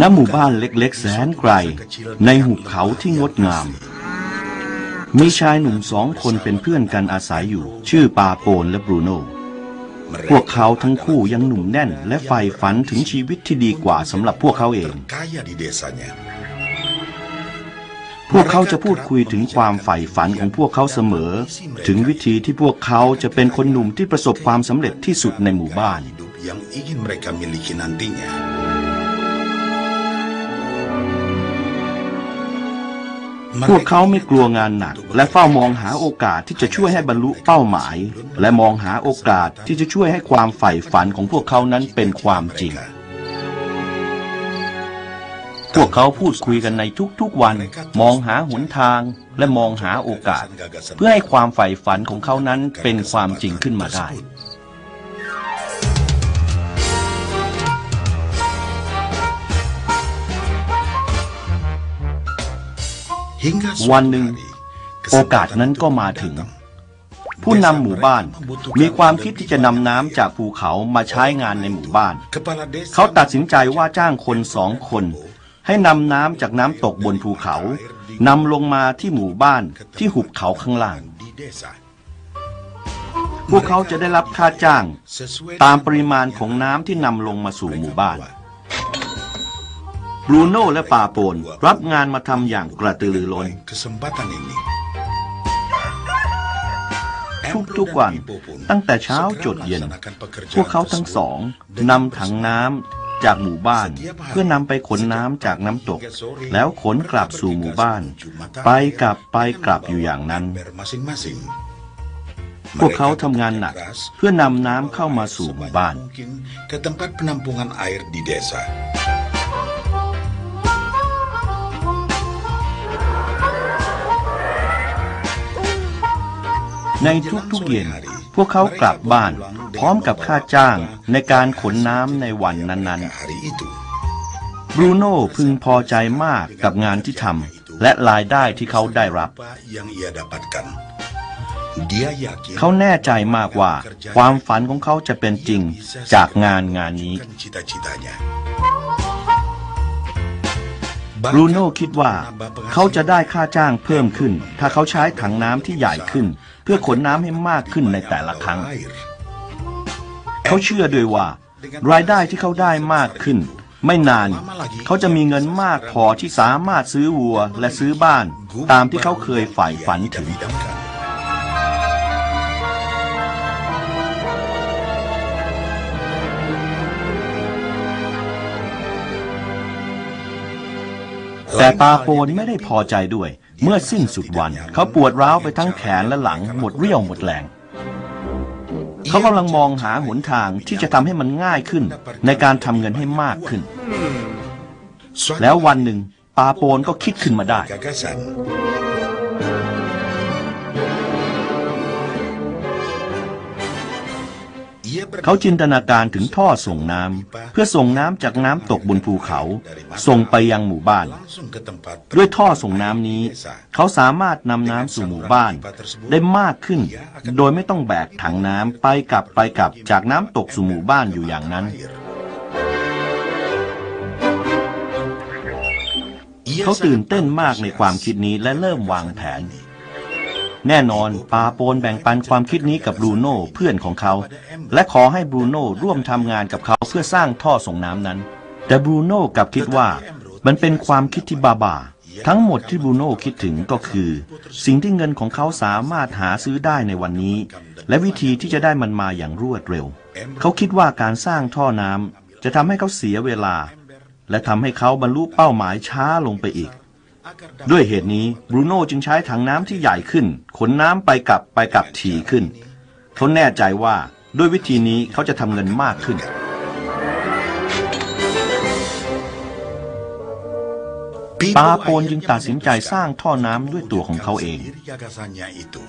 ณหมู่บ้านเล็กๆ แสนไกล ในหุบเขาที่งดงาม มีชายหนุ่มสองคนเป็นเพื่อนกันอาศัยอยู่ ชื่อปาโปนและบรูโน พวกเขาทั้งคู่ยังหนุ่มแน่น และใฝ่ฝันถึงชีวิตที่ดีกว่าสำหรับพวกเขาเอง พวกเขาจะพูดคุยถึงความใฝ่ฝันของพวกเขาเสมอ ถึงวิธีที่พวกเขาจะเป็นคนหนุ่มที่ประสบความสำเร็จที่สุดในหมู่บ้าน yang ingin mereka miliki nantinya. พวกเขาไม่กลัวงานหนัก และเฝ้ามองหาโอกาสที่จะช่วยให้บรรลุเป้าหมาย และมองหาโอกาสที่จะช่วยให้ความใฝ่ฝันของพวกเขานั้นเป็นความจริง พวกเขาพูดคุยกันในทุกๆวัน มองหาหนทางและมองหาโอกาส เพื่อให้ความใฝ่ฝันของเขานั้นเป็นความจริงขึ้นมาได้ วันหนึ่ง โอกาสนั้นก็มาถึง ผู้นำหมู่บ้านมีความคิดที่จะนำน้ำจากภูเขามาใช้งานในหมู่บ้าน เขาตัดสินใจว่าจ้างคนสองคน ให้นำน้ำจากน้ำตกบนภูเขานำลงมาที่หมู่บ้านที่หุบเขาข้างล่าง พวกเขาจะได้รับค่าจ้าง ตามปริมาณของน้ำที่นำลงมาสู่หมู่บ้าน บรูโน่และปาโปนรับงานมาทำอย่างกระตือรือร้นทุกๆวันตั้งแต่เช้าจดเย็น พวกเขาทั้งสองนำถังน้ำจากหมู่บ้าน เพื่อนำไปขนน้ำจากน้ำตก แล้วขนกลับสู่หมู่บ้าน ไปกลับไปกลับอยู่อย่างนั้น พวกเขาทำงานหนักเพื่อนำน้ำเข้ามาสู่หมู่บ้าน ในทุกๆเย็น พวกเขากลับบ้าน พร้อมกับค่าจ้างในการขนน้ำในวันนั้นๆ บรูโน่พึงพอใจมากกับงานที่ทำและรายได้ที่เขาได้รับ เขาแน่ใจมากว่า ความฝันของเขาจะเป็นจริงจากงานงานนี้บรูโน่คิดว่า เขาจะได้ค่าจ้างเพิ่มขึ้น ถ้าเขาใช้ถังน้ำที่ใหญ่ขึ้น เพื่อขนน้ำให้มากขึ้นในแต่ละครั้ง เขาเชื่อด้วยว่า รายได้ที่เขาได้มากขึ้น ไม่นาน เขาจะมีเงินมากพอที่สามารถซื้อวัวและซื้อบ้าน ตามที่เขาเคยใฝ่ฝันถึงแต่ปาโปนไม่ได้พอใจด้วย เมื่อสิ้นสุดวัน เขาปวดร้าวไปทั้งแขนและหลังหมดเรี่ยวหมดแรง เขากำลังมองหาหนทางที่จะทำให้มันง่ายขึ้น ในการทำเงินให้มากขึ้น แล้ววันหนึ่งปาโปนก็คิดขึ้นมาได้ เขาจินตนาการถึงท่อส่งน้ำเพื่อส่งน้ำจากน้ำตกบนภูเขา ส่งไปยังหมู่บ้าน ด้วยท่อส่งน้ำนี้ เขาสามารถนำน้ำสู่หมู่บ้าน ได้มากขึ้น โดยไม่ต้องแบกถังน้ำไปกลับไปกลับจากน้ำตกสู่หมู่บ้านอยู่อย่างนั้น เขาตื่นเต้นมากในความคิดนี้และเริ่มวางแผน แน่นอนปาโปนแบ่งปันความคิดนี้กับบรูโน่เพื่อนของเขา และขอให้บรูโน่ร่วมทำงานกับเขาเพื่อสร้างท่อส่งน้ำนั้น แต่บรูโน่กลับคิดว่ามันเป็นความคิดที่บาบาทั้งหมดที่บรูโน่คิดถึงก็คือ สิ่งที่เงินของเขาสามารถหาซื้อได้ในวันนี้ และวิธีที่จะได้มันมาอย่างรวดเร็ว เขาคิดว่าการสร้างท่อน้ำจะทำให้เขาเสียเวลา และทำให้เขาบรรลุเป้าหมายช้าลงไปอีก ด้วยเหตุนี้บรูโน่จึงใช้ถังน้ำที่ใหญ่ขึ้น ขนน้ำไปกลับไปกลับถี่ขึ้น เขาแน่ใจว่าด้วยวิธีนี้เขาจะทำเงินมากขึ้น ปาโปนจึงตัดสินใจสร้างท่อน้ำด้วยตัวของเขาเอง Gagasannya itu.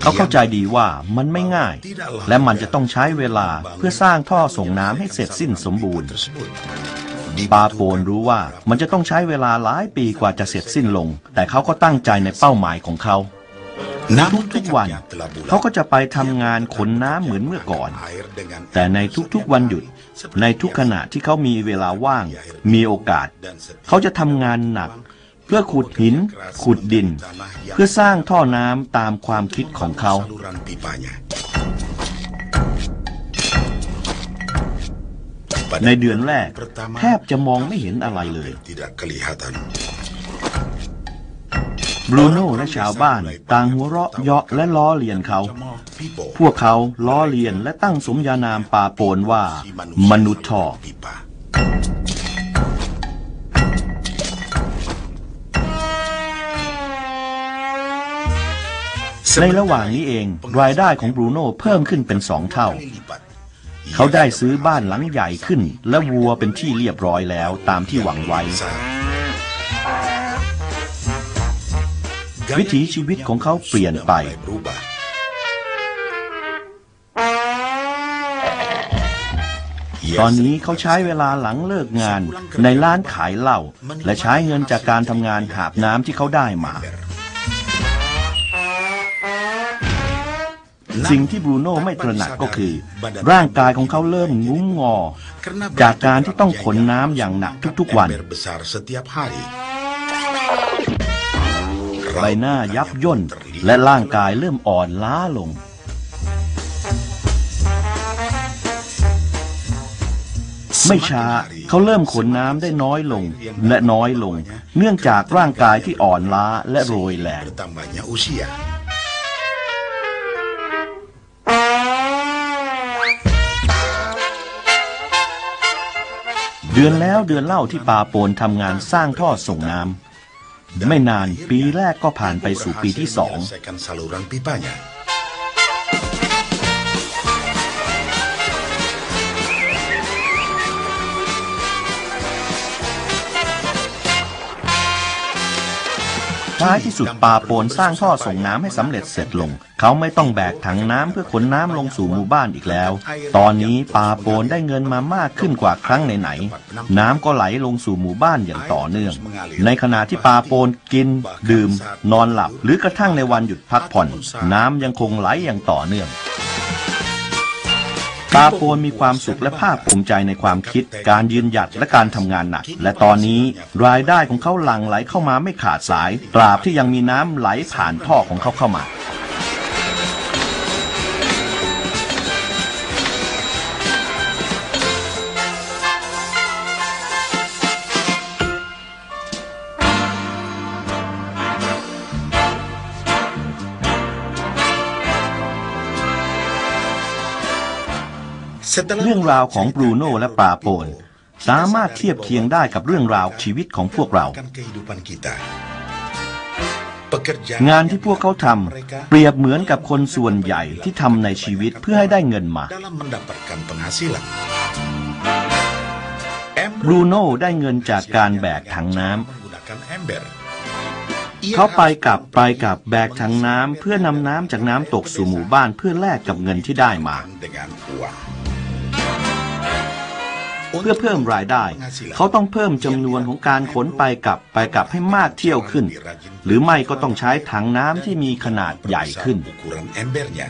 เขาเข้าใจดีว่ามันไม่ง่าย และมันจะต้องใช้เวลาเพื่อสร้างท่อส่งน้ำให้เสร็จสิ้นสมบูรณ์ Tersebut. ปาโปนรู้ว่ามันจะต้องใช้เวลาหลายปีกว่าจะเสร็จสิ้นลง แต่เขาก็ตั้งใจในเป้าหมายของเขาทุกๆวันเขาก็จะไปทำงานขนน้ำเหมือนเมื่อก่อน แต่ในทุกๆวันหยุด ในทุกขณะที่เขามีเวลาว่าง มีโอกาส เขาจะทำงานหนัก เพื่อขุดหิน ขุดดิน เพื่อสร้างท่อน้ำตามความคิดของเขา ในเดือนแรก แทบจะมองไม่เห็นอะไรเลย Tidak kelihatan. บรูโน่และชาวบ้านต่างหัวเราะเยาะและล้อเลียนเขา Pipo. พวกเขาล้อเลียนและตั้งสมญานามปาโปนว่า Si manusia มนุษย์ท่อ pipa. ในระหว่างนี้เอง รายได้ของบรูโน่เพิ่มขึ้นเป็นสองเท่า เขาได้ซื้อบ้านหลังใหญ่ขึ้น และวัวเป็นที่เรียบร้อยแล้วตามที่หวังไว้ วิถีชีวิตของเขาเปลี่ยนไป ตอนนี้เขาใช้เวลาหลังเลิกงานในร้านขายเหล้าและใช้เงินจากการทำงานหาบน้ำที่เขาได้มา สิ่งที่บรูโน่ไม่ตระหนักก็คือ ร่างกายของเขาเริ่มงุ้มงอ จากการที่ต้องขนน้ำอย่างหนักทุกๆวันใบหน้ายับย่นและร่างกายเริ่มอ่อนล้าลง ไม่ช้าเขาเริ่มขนน้ำได้น้อยลงและน้อยลง เนื่องจากร่างกายที่อ่อนล้าและโรยแรง เดือนแล้วเดือนเล่าที่ปาโปนทำงานสร้างท่อส่งน้ำไม่นานปีแรกก็ผ่านไปสู่ปีที่สอง ท้ายที่สุดปาโปนสร้างท่อส่งน้ำให้สำเร็จเสร็จลง เขาไม่ต้องแบกถังน้ำเพื่อขนน้ำลงสู่หมู่บ้านอีกแล้ว ตอนนี้ปาโปนได้เงินมามากขึ้นกว่าครั้งไหนๆน้ำก็ไหลลงสู่หมู่บ้านอย่างต่อเนื่อง ในขณะที่ปาโปนกิน ดื่ม นอนหลับ หรือกระทั่งในวันหยุดพักผ่อน น้ำยังคงไหลอย่างต่อเนื่อง ปาโปนมีความสุขและภาคภูมิใจในความคิด การยืนหยัดและการทำงานหนัก และตอนนี้รายได้ของเขาหลั่งไหลเข้ามาไม่ขาดสาย ตราบที่ยังมีน้ำไหลผ่านท่อของเขาเข้ามา เรื่องราวของบรูโน่และปาโปนสามารถเทียบเคียงได้กับเรื่องราวชีวิตของพวกเรา melakukan kehidupan kita. Pekerjaan งานที่พวกเขาทำเปรียบเหมือนกับคนส่วนใหญ่ที่ทำในชีวิตเพื่อให้ได้เงินมา dalam mendapatkan penghasilan. บรูโน่ได้เงินจากการแบกถังน้ำ menggunakan ember. เขาไปกลับไปกลับแบกถังน้ำเพื่อนำน้ำจากน้ำตกสู่หมู่บ้านเพื่อแลกกับเงินที่ได้มา dengan uang. เพื่อเพิ่มรายได้ เขาต้องเพิ่มจำนวนของการขนไปกลับไปกลับให้มากเที่ยวขึ้น หรือไม่ก็ต้องใช้ถังน้ำที่มีขนาดใหญ่ขึ้น ukuran embernya.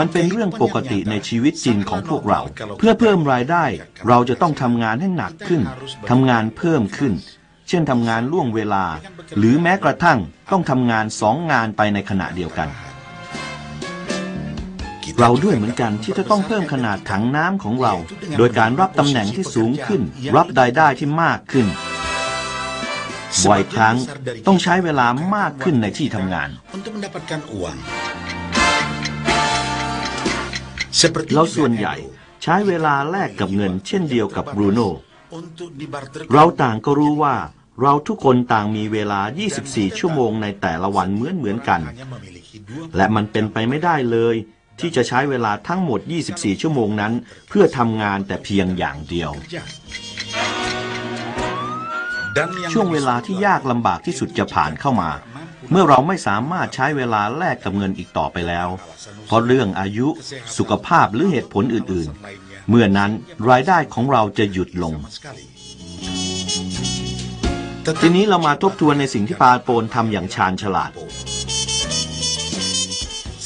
มันเป็นเรื่องปกติในชีวิตจริงของพวกเรา เพื่อเพิ่มรายได้ เราจะต้องทำงานให้หนักขึ้นทำงานเพิ่มขึ้นเช่นทำงานล่วงเวลา หรือแม้กระทั่งต้องทำงานสองงานไปในขณะเดียวกัน Kita เราด้วยเหมือนกันที่จะต้องเพิ่มขนาดถังน้ำของเรา โดยการรับตำแหน่งที่สูงขึ้น รับรายได้ที่มากขึ้นบ่อยครั้งต้องใช้เวลามากขึ้นในที่ทำงาน เราส่วนใหญ่ใช้เวลาแลกกับเงินเช่นเดียวกับบรูโน่ เราต่างก็รู้ว่าเราทุกคนต่างมีเวลา 24 ชั่วโมงในแต่ละวันเหมือนเหมือนกัน และมันเป็นไปไม่ได้เลย ที่จะใช้เวลาทั้งหมด 24 ชั่วโมงนั้น เพื่อทำงานแต่เพียงอย่างเดียว kerja. Dan yang ช่วงเวลาที่ยากลำบากที่สุดจะผ่านเข้ามา เมื่อเราไม่สามารถใช้เวลาแลกกับเงินอีกต่อไปแล้ว เพราะเรื่องอายุสุขภาพหรือเหตุผลอื่นๆ เมื่อนั้นรายได้ของเราจะหยุดลง sekali. ทีนี้เรามาทบทวนในสิ่งที่ปาโปนทำอย่างชาญฉลาด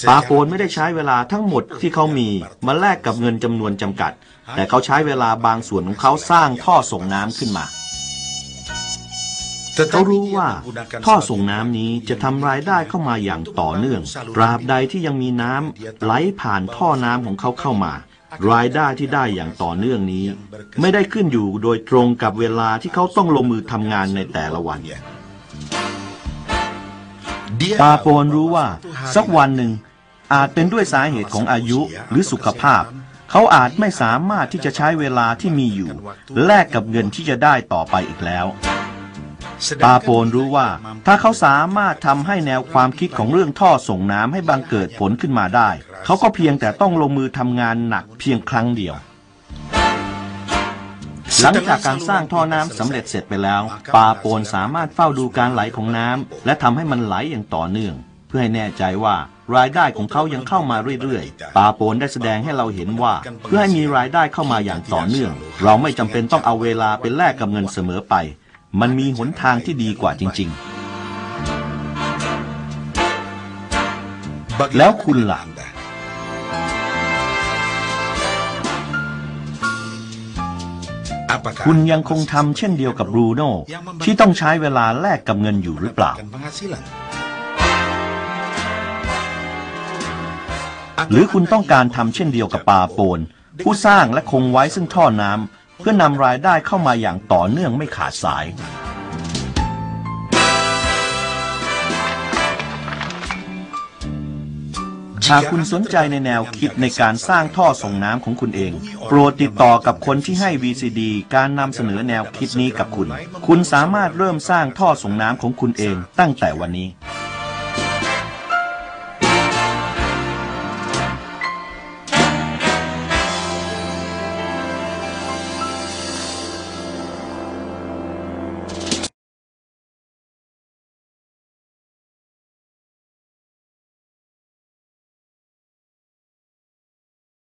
ปาโปนไม่ได้ใช้เวลาทั้งหมดที่เขามีมาแลกกับเงินจำนวนจำกัด แต่เขาใช้เวลาบางส่วนของเขาสร้างท่อส่งน้ำขึ้นมาเขารู้ว่าท่อส่งน้ำนี้จะทำรายได้เข้ามาอย่างต่อเนื่องตราบใดที่ยังมีน้ำไหลผ่านท่อน้ำของเขาเข้ามารายได้ที่ได้อย่างต่อเนื่องนี้ ไม่ได้ขึ้นอยู่โดยตรงกับเวลาที่เขาต้องลงมือทำงานในแต่ละวันปาโปนรู้ว่าสักวันหนึ่ง อาจเป็นด้วยสาเหตุของอายุหรือสุขภาพ เขาอาจไม่สามารถที่จะใช้เวลาที่มีอยู่ แลกกับเงินที่จะได้ต่อไปอีกแล้วปาโปนรู้ว่าถ้าเขาสามารถทำให้แนวความคิดของเรื่องท่อส่งน้ำให้บังเกิดผลขึ้นมาได้ เขาก็เพียงแต่ต้องลงมือทำงานหนักเพียงครั้งเดียว หลังจากการสร้างท่อน้ำสำเร็จเสร็จไปแล้ว ปาโปนสามารถเฝ้าดูการไหลของน้ำและทำให้มันไหลอย่างต่อเนื่อง พื่อให้แน่ใจว่ารายได้ของเขายังเข้ามาเรื่อยๆ ปาโปนได้แสดงให้เราเห็นว่า เพื่อให้มีรายได้เข้ามาอย่างต่อเนื่อง เราไม่จำเป็นต้องเอาเวลาไปแลกกับเงินเสมอไป มันมีหนทางที่ดีกว่าจริง ๆ แล้วคุณล่ะคุณยังคงทำเช่นเดียวกับบรูโน่ที่ต้องใช้เวลาแลกกับเงินอยู่หรือเปล่า หรือคุณต้องการทำเช่นเดียวกับปาโปน ผู้สร้างและคงไว้ซึ่งท่อน้ำเพื่อนำรายได้เข้ามาอย่างต่อเนื่องไม่ขาดสาย หากคุณสนใจในแนวคิดในการสร้างท่อส่งน้ำของคุณเอง โปรดติดต่อกับคนที่ให้ VCD การนำเสนอแนวคิดนี้กับคุณ คุณสามารถเริ่มสร้างท่อส่งน้ำของคุณเองตั้งแต่วันนี้「